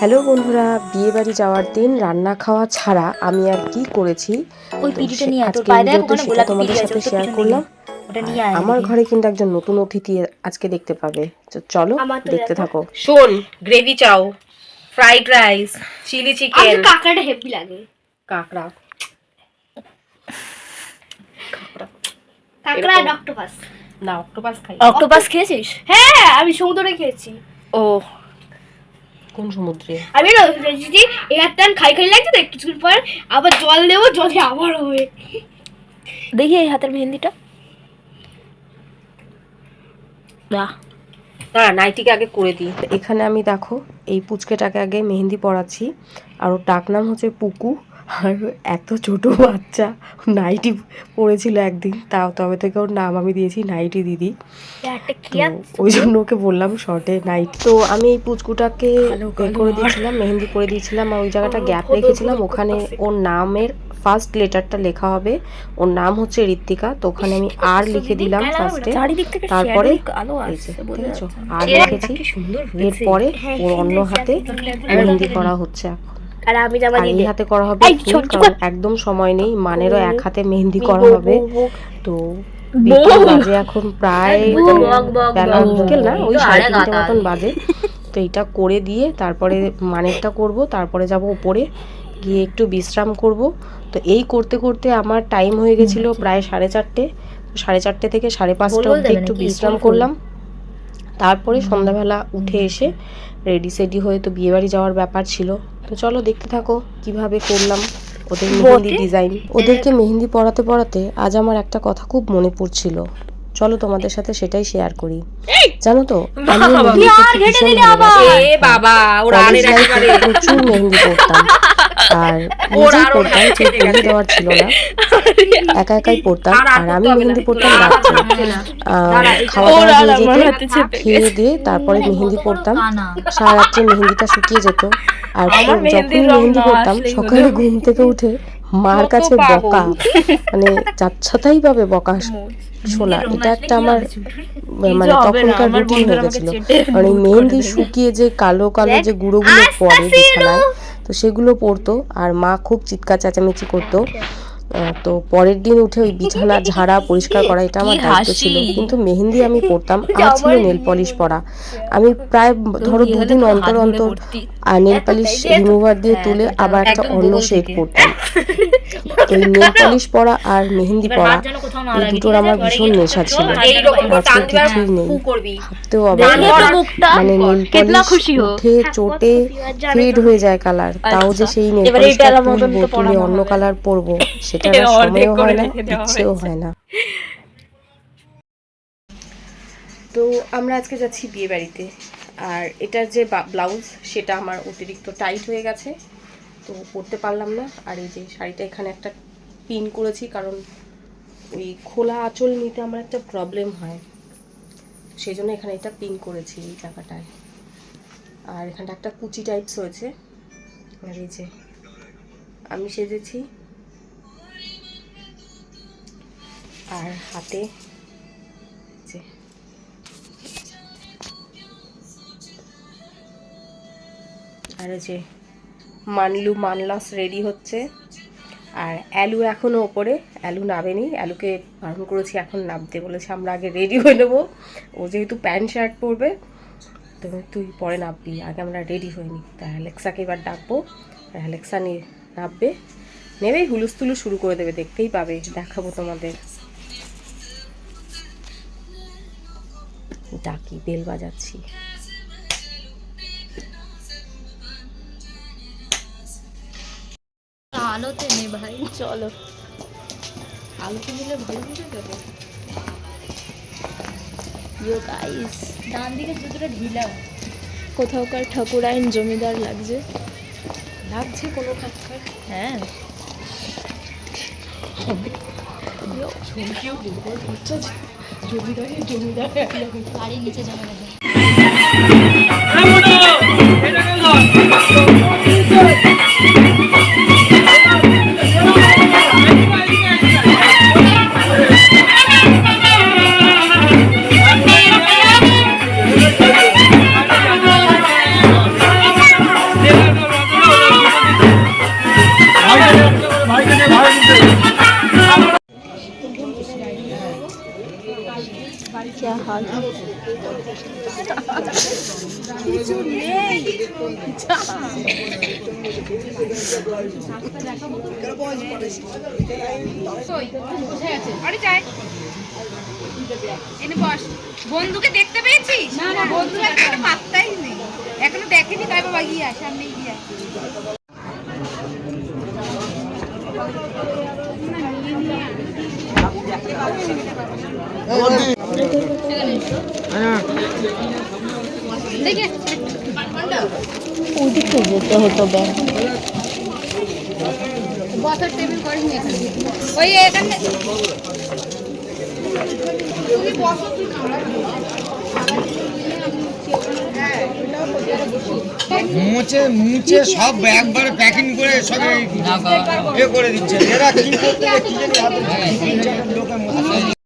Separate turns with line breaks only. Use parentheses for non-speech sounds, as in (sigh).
Hello বন্ধুরা বিয়ে বাড়ি যাওয়ার দিন রান্না খাওয়া ছাড়া আমি আর কি করেছি? সেটা তোমাদের সাথে শেয়ার করলাম। আমার ঘরে কিন্তু একজন নতুন অতিথি আজকে দেখতে পাবে। চলো দেখতে থাকো।
শোন গ্রেভি চাও ফ্রাইড রাইস চিলি চিকেন
কাঁকড়াটা হেভি লাগে।
কাঁকড়া।
কাঁকড়া। আর অক্টোপাস
না অক্টোপাস খাই।
অক্টোপাস খেয়েছিস?
হ্যাঁ আমি সমুদ্রে খেয়েছি।
ও
কোন সমুদ্রে?
আমি না যদি এয়ার টান খাই খাই লাগছে তো কিছুক্ষণ পর আবার জল দেবো জলে আবার হবে।
দেখি এই হাতের মেহেন্দিটা। না।
না নাইটিকে আগে করে দিই।
তো এখানে আমি দেখো এই পুচকেটাকে আগে মেহেন্দি পরাচ্ছি আর ওর ডাক নাম হচ্ছে পুকু। আর এত ছোট বাচ্চা নাইটি পড়েছিল একদিন তাও তবে থেকে ওর নাম আমি দিয়েছি নাইটি দিদি। ওই জন্য ওকে বললাম শর্টে নাইট। তো আমি এই পুচকুটাকে করে দিয়েছিলাম মেহেন্দি করে দিয়েছিলাম আর ওই জায়গাটা গ্যাপ রেখেছিলাম ওখানে ওর নামের ফার্স্ট লেটারটা লেখা হবে। ওর নাম হচ্ছে ঋত্বিকা তো ওখানে আমি আর লিখে দিলাম ফার্স্টে তারপরে। আর লিখেছি।
সুন্দর
এরপরে ওর অন্য হাতে মেহেন্দি করা হচ্ছে এখন।
আর আমি জামা
এই
দিয়ে
হাতে করা হবে একদম সময় নেই মানেরও এক হাতে মেহেন্দি করা হবে। তো বিকেল বাজে এখন প্রায় বেলা বিকেল না ওই সাড়ে তিনটে মতন বাজে। তো এইটা করে দিয়ে তারপরে মানেরটা করব তারপরে যাব উপরে গিয়ে একটু বিশ্রাম করব। তো এই করতে করতে আমার টাইম হয়ে গেছিল প্রায় সাড়ে চারটে। সাড়ে চারটে থেকে সাড়ে পাঁচটা অবধি একটু বিশ্রাম? করলাম। তারপরে সন্ধ্যাবেলা উঠে এসে রেডি সেডি হয়ে তো বিয়েবাড়ি যাওয়ার ব্যাপার ছিল। তো চলো দেখতে থাকো কীভাবে করলাম ওদের মেহেন্দি ডিজাইন ওদেরকে মেহেন্দি পড়াতে পড়াতে আজ আমার একটা কথা খুব মনে পড়ছিল। চলো তোমাদের সাথে সেটাই শেয়ার করি। জানো তো আমি মেহেন্দি প্রচুর মেহেন্দি করতাম। আর নিজেই করতাম কেউ
কেটে
দেওয়ার ছিল না। (laughs) একা একাই পড়তাম
আর
আমি মেহেন্দি পড়তাম
তোরা
রাত্রে। খাওয়া দাওয়া হয়ে যেত খেয়ে দিয়ে তারপরে মেহেন্দি পড়তাম। সারা রাত্রে মেহেন্দিটা শুকিয়ে যেত। আর যখনই মেহেন্দি পড়তাম সকালে ঘুম থেকে উঠে মার কাছে বকা মানে যাচ্ছাতাই পাবে বকা শোনা এটা একটা আমার মানে তখনকার রুটিন হয়ে গেছিল। মানে মেহেন্দি শুকিয়ে যে কালো কালো যে গুঁড়োগুলো পড়ে বিছানায় তো সেগুলো পড়তো আর মা খুব চিৎকার চেঁচামেচি করতো। তো পরের দিন উঠে ওই বিছানা ঝাড়া পরিষ্কার করা এটা আমার দায়িত্ব ছিল। কিন্তু মেহেন্দি আমি পড়তাম (laughs) আর ছিল নেল পলিশ পরা। আমি প্রায় ধরো দুদিন অন্তর অন্তর নেল পলিশ রিমুভার দিয়ে তুলে আবার একটা অন্য শেড পরতাম। (laughs) এই নেল পলিশ পরা আর মেহেন্দি পরা এই দুটোর আমার ভীষণ নেশা ছিল। আজকে কিছুই নেই। তো
মুখটা
মানে নেল পলিশ উঠে চোটে ফেড হয়ে যায় কালার তাও যে সেই নেল পলিশটা তুলবো তুলে অন্য কালার পরবো (laughs) সেটা
এ
আর
অনেক
সময়ও হয় না ইচ্ছেও হয় না। তো আমরা আজকে যাচ্ছি বিয়ে বাড়িতে। আর এটার যে ব্লাউজ সেটা আমার অতিরিক্ত টাইট হয়ে গেছে। তো পরতে পারলাম না। আর এই যে শাড়িটা এখানে একটা পিন করেছি কারণ ওই খোলা আঁচল নিতে আমার একটা প্রবলেম হয়। সেই জন্য এখানে এটা পিন করেছি এই জায়গাটায়। আর এখানটা একটা কুচি টাইপস হয়েছে আর এই যে আমি সেজেছি। আর হাতে যে আর যে মানলু মানলাস রেডি হচ্ছে। আর অ্যালু এখনও ওপরে, অ্যালু নামেনি, অ্যালুকে বারণ করেছি এখন নামতে বলেছে, আমরা আগে রেডি হয়ে নেব। ও যেহেতু প্যান্ট শার্ট পরবে, তো তুই পরে নামবি, আগে আমরা রেডি হইনি তা অ্যালেক্সাকে এবার ডাকবো, আর অ্যালেক্সা নিয়ে নামবে। নেবেই হুলুস্থুলু শুরু করে দেবে, দেখতেই পাবে, দেখাবো তোমাদের। ডাকি বেল বাজাচ্ছি।
আলোতে নে ভাই চলো।
আলুকে নিলে ভালো বুঝে যাবে।
ইয়ো গাইস ডান দিকে জুতোটা ঢিলা কোথাওকার ঠাকুরাইন জমিদার লাগছে।
লাগছে কোনো কাজটা
হ্যাঁ।
জমিদারে জমিদার।
বাড়ির নিচে জমা
এনে বস বন্ধুকে দেখতে পেয়েছিস একটা পাত্তাই নেই। এখনও দেখেনি তাই বাবা গিয়ে সামনে গিয়ে আসে
ওদিকে যেতে হতো ব্যাংক
বসার টেবিল করিনি ওই এখানে তুমি বসো তুই
মুছে মুছে সব একবারে প্যাকিং করে সব এ করে দিচ্ছে। এরা কি করতে কি জানি হাতে লোকে